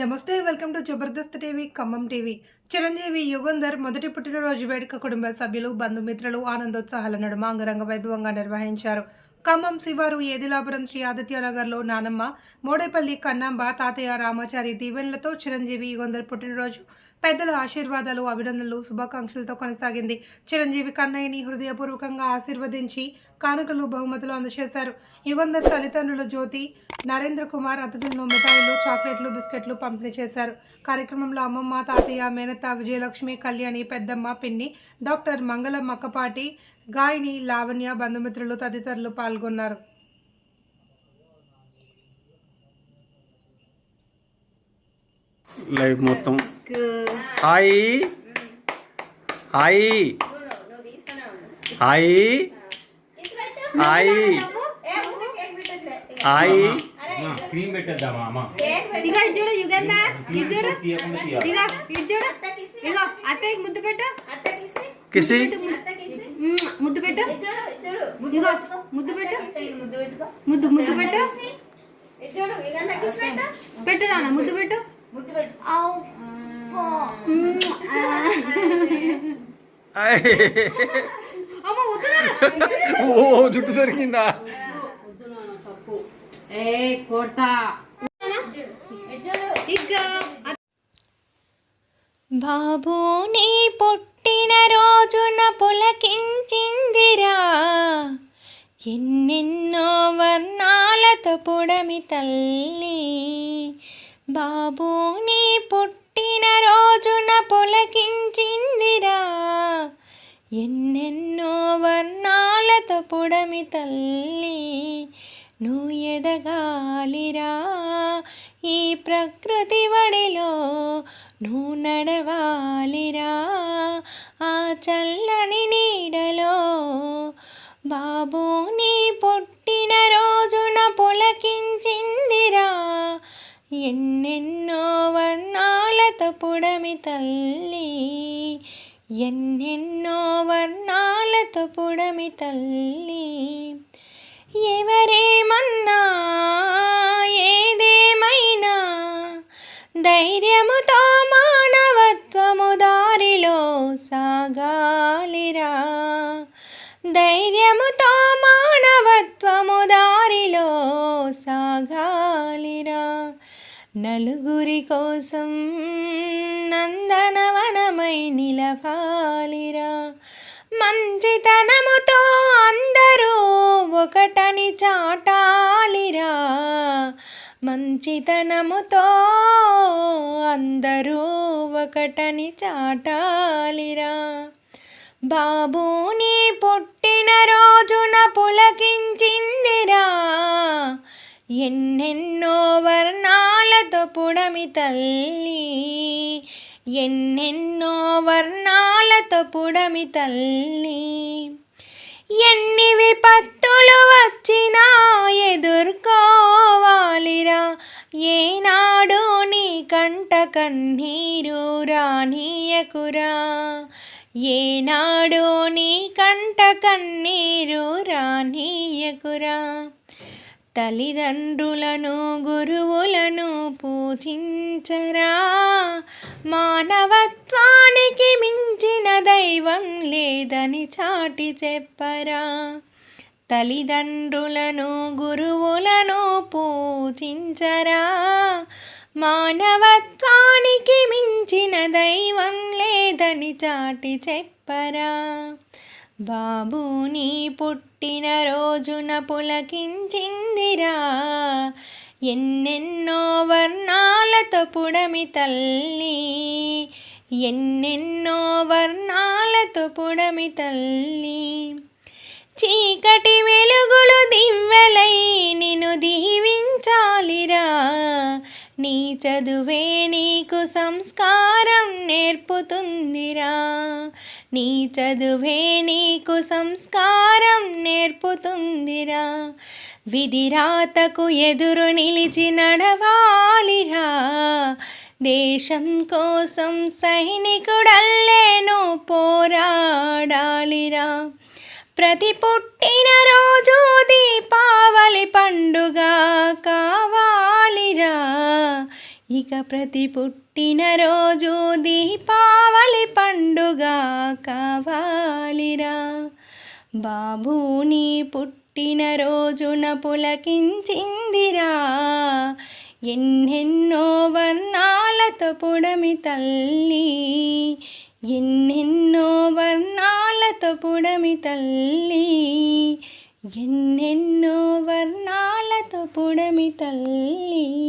నమస్తే welcome to Jabardasth TV Khammam TV. Chiranjeevi Yugandhar మొదటి పుట్టినరోజు వేడుక కుటుంబ సభ్యులు బంధుమిత్రులు ఆనందోత్సాహాల నడుమ అంగరంగ వైభవంగా నిర్వహించారు. ఖమ్మం శివారు ఏదిలాపురం శ్రీ ఆదిత్యనగర్లో నానమ్మ మోడేపల్లి కన్నాంబ తాతయ్య రామాచారి దీవెనలతో చిరంజీవి యుగంధర్ పుట్టినరోజు పెద్దల ఆశీర్వాదాలు అభినందనలు శుభాకాంక్షలతో కొనసాగింది. చిరంజీవి కన్నయ్యని హృదయపూర్వకంగా ఆశీర్వదించి కానుకలు బహుమతులు అందజేశారు. యుగంధర్ తల్లిదండ్రులు జ్యోతి నరేంద్ర కుమార్ అతిథులను మిఠాయిలు చాక్లెట్లు బిస్కెట్లు పంపిణీ చేశారు. కార్యక్రమంలో అమ్మమ్మ తాతయ్య మేనత్త విజయలక్ష్మి కళ్యాణి పెద్దమ్మ పిన్ని డాక్టర్ మంగళం మక్కపాటి గాయని లావణ్య బంధుమిత్రులు తదితరులు పాల్గొన్నారు. లైవ్ మొత్తం. Hi. Hi. Hi. Hi. Hi. Cream పెట్టేద్దామా అమ్మ? ఇగో ఇది చూడు యుగంధ. ఇది చూడు. తీయకుండా తీయాలి. ఇగో ఇది చూడు. ఇగో అత్తయ్యకి ముద్దు పెట్టు. కిసి. ముద్దు పెట్టు ఇగో ముద్దు పెట్టు. ముద్దు ముద్దు పెట్టు. పెట్టు నాన్న ముద్దు పెట్టు. వద్దు నాన్న. ఓ జుట్టు దొరికిందా? బాబు నీ పుట్టిన రోజున పులకించిందిరా. ఎన్నెన్నో వర్ణాలతో పుడమి తల్లి. బాబు నీ పుట్టిన రోజున పులకించిందిరా. ఎన్నెన్నో వర్ణాలతో పుడమి తల్లి నువ్వు ఎదగాలిరా. ఈ ప్రకృతి వడిలో నువ్వు నడవాలిరా. ఆ చల్లని నీడలో బాబు నీ పుట్టిన ఎన్నెన్నో వర్ణాలతో పుడమి తల్లి. ఎన్నెన్నో వర్ణాలతో పుడమి తల్లి. ఎవరేమన్నా ఏదేమైనా ధైర్యముతో మానవత్వము దారిలో సాగాలిరా. ధైర్యముతో నలుగురి కోసం నందనవనమై నిలవాలిరా మంచితనముతో అందరూ ఒకటని చాటాలిరా. మంచితనముతో అందరూ ఒకటని చాటాలిరా. బాబూని పుట్టిన రోజున పులకించిందిరా. ఎన్నెన్నో పుడమి తల్లి. ఎన్నెన్నో వర్ణాలతో పుడమి తల్లి. ఎన్ని విపత్తులు వచ్చినా ఎదుర్కోవాలిరా. ఏనాడు నీ కంట కన్నీరు రానీయకురా. ఏనాడు నీ కంట కన్నీరు రానీయకురా. తల్లిదండ్రులను గురువులను పూజించరా? మానవత్వానికి మించిన దైవం లేదని చాటి చెప్పరా? తల్లిదండ్రులను గురువులను పూజించరా? మానవత్వానికి మించిన దైవం లేదని చాటి చెప్పరా? బాబుని పుట్టిన రోజున పులకించిందిరా. ఎన్నెన్నో వర్ణాలతో పుడమి తల్లి. ఎన్నెన్నో వర్ణాలతో పుడమి తల్లి. చీకటి వెలుగులు దివ్వెలై నిన్ను దీవించాలిరా. నీ చదువే నీకు సంస్కారం నేర్పుతుందిరా. నీ చదువే నీకు సంస్కారం నేర్పుతుందిరా. విధిరాతకు ఎదురు నిలిచి నడవాలిరా. దేశం కోసం సైనికుడల్లేను పోరాడాలిరా. ప్రతి పుట్టిన రోజు దీపావళి పండుగ కా ఇక ప్రతి పుట్టినరోజు దీపావళి పండుగ కావాలిరా. బాబుని పుట్టిన పుట్టినరోజున పులకించిందిరా. ఎన్నెన్నో వర్ణాలతో పుడమి తల్లి. ఎన్నెన్నో వర్ణాలతో పుడమి తల్లి. ఎన్నెన్నో వర్ణాలతో పుడమి తల్లి.